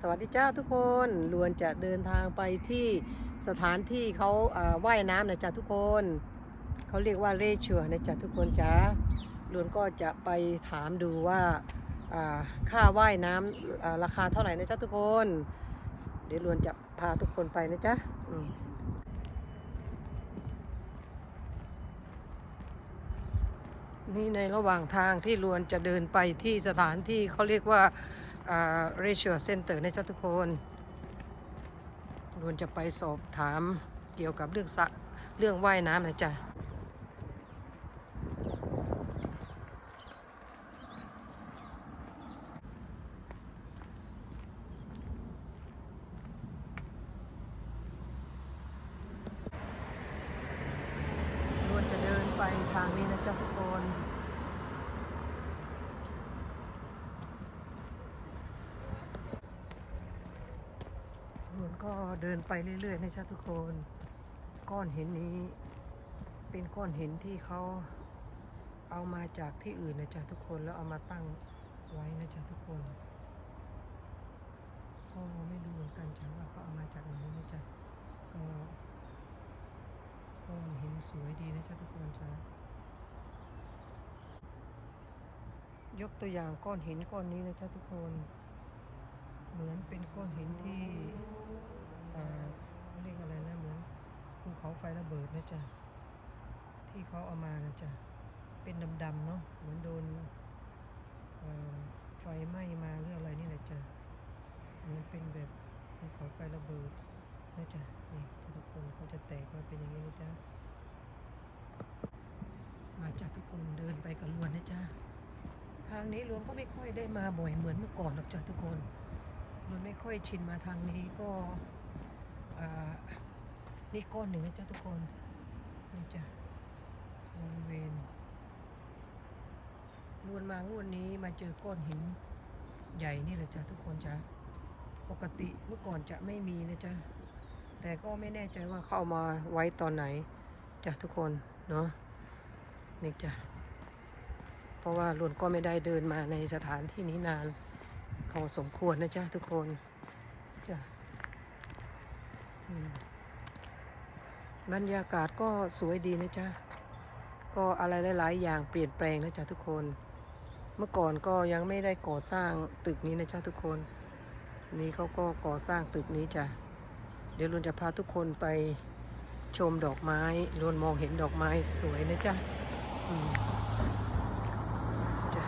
สวัสดีจ้าทุกคนลวนจะเดินทางไปที่สถานที่เขาอ่อว่ายน้ำนะจ๊ะทุกคน เขาเรียกว่าเลชัวนะจ๊ะทุกคนจ้าลวนก็จะไปถามดูว่าอ่าค่าว่ายน้ำราคาเท่าไหร่นะจ๊ะทุกคน เดี๋ยวลวนจะพาทุกคนไปนะจ๊ะอืมนี่ในระหว่างทางที่ลวนจะเดินไปที่สถานที่เขาเรียกว่า เรเชียเซ็นเตอร์นะจ๊ะทุกคนรวนจะไปสอบถามเกี่ยวกับเรื่องสระเรื่องว่ายน้ำนะจ๊ะรวนจะเดินไปทางนี้นะจ๊ะทุกคน หวน ก็เดินไปเรื่อยๆนะจ๊ะทุกคน ก้อนหินนี้ เป็นก้อนหินที่เขาเอามาจากที่อื่นนะจ๊ะทุกคนแล้วเอามาตั้งไว้นะจ๊ะทุกคน ก็ไม่รู้เหมือนกันจ้ะว่าเขาเอามาจากไหนนะจ๊ะก็ก้อนหินสวยดีนะจ๊ะทุกคนจ้ะยกตัวอย่างก้อนหินก้อนนี้นะจ๊ะทุกคน เหมือนเป็นก้อนหินที่อ่าเขาเรียกอะไรนะเหมือนภูเขา ไฟระเบิดนะจ๊ะ ที่เขาเอามานะจ๊ะ เป็นดำๆเนาะ เหมือนโดนไฟไหม้มาหรืออะไรนี่แหละจ๊ะเหมือนเป็นแบบภูเขาไฟระเบิดนะจ๊ะ นี่ทุกคนเขาจะแตกมาเป็นอย่างนี้นะจ๊ะ มาจากทุกคนเดินไปกับลวนนะจ๊ะ ทางนี้ลวนก็ไม่ค่อยได้มาบ่อยเหมือนเมื่อก่อนหรอกจ้ะทุกคน มันไม่ค่อยชินมาทางนี้ก็อ่า นี่ก้อนหนึ่งนะจ๊ะทุกคน นี่จ้ะบริเวณลวนมางวดนี้มาเจอก้อนหินใหญ่นี่แหละจ้ะทุกคนจ้ะปกติเมื่อก่อนจะไม่มีนะจ๊ะแต่ก็ไม่แน่ใจว่าเข้ามาไว้ตอนไหนจ้ะทุกคนเนาะนี่จ้ะเพราะว่าลวนก็ไม่ได้เดินมาในสถานที่นี้นานพอสมควรนะจ๊ะทุกคนจ้ะอืม บรรยากาศก็สวยดีนะจ๊ะ ก็อะไรหลาย ๆ อย่างเปลี่ยนแปลงนะจ๊ะทุกคน เมื่อก่อนก็ยังไม่ได้ก่อสร้างตึกนี้นะจ๊ะทุกคน นี่เขาก็ก่อสร้างตึกนี้จ้ะ เดี๋ยวลุนจะพาทุกคนไปชมดอกไม้ลุนมองเห็นดอกไม้สวยนะจ๊ะจ้ะ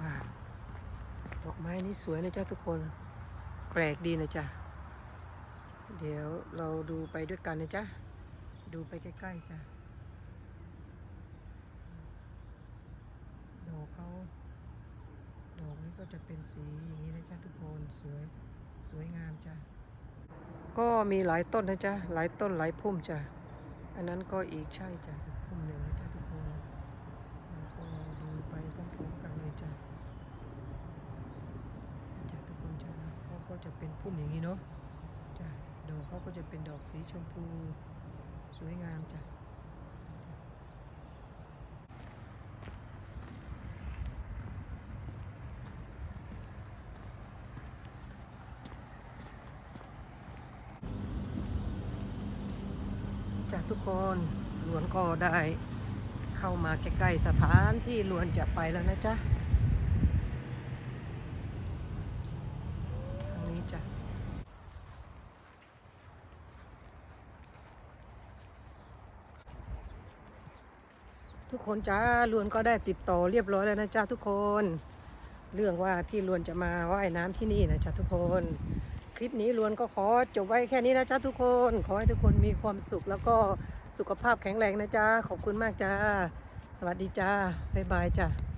ว้าดอกไม้นี่สวยนะจ๊ะทุกคน แปลกดีนะจ๊ะ เดี๋ยวเราดูไปด้วยกันนะจ๊ะ ดูไปใกล้ๆจ้ะดอกเขาดอกนี้ก็จะเป็นสีอย่างนี้นะจ๊ะทุกคนสวยสวยงามจ้ะ ก็มีหลายต้นนะจ๊ะ หลายต้นหลายพุ่มจ้ะ อันนั้นก็อีกใช่จ้ะอีกพุ่มหนึ่งนะจ๊ะทุกคนเราก็ดูไปพร้อมๆกันเลยจ้ะจ้ะทุกคนจ้ะเขาก็จะเป็นพุ่มอย่างนี้เนาะ ดอกเขาก็จะเป็นดอกสีชมพูสวยงามจ้ะจ้ะทุกคนหลวนก็ได้เข้ามาใกล้ๆสถานที่หลวนจะไปแล้วนะจ๊ะ ทางนี้จ้ะ ทุกคนจ้าลวนก็ได้ติดต่อเรียบร้อยแล้วนะจ้าทุกคน เรื่องว่าที่ลวนจะมาว่ายน้ำที่นี่นะจ้าทุกคน คลิปนี้ลวนก็ขอจบไว้แค่นี้นะจ้าทุกคน ขอให้ทุกคนมีความสุขแล้วก็สุขภาพแข็งแรงนะจ้าขอบคุณมากจ้าสวัสดีจ้าบ๊ายบายจ้า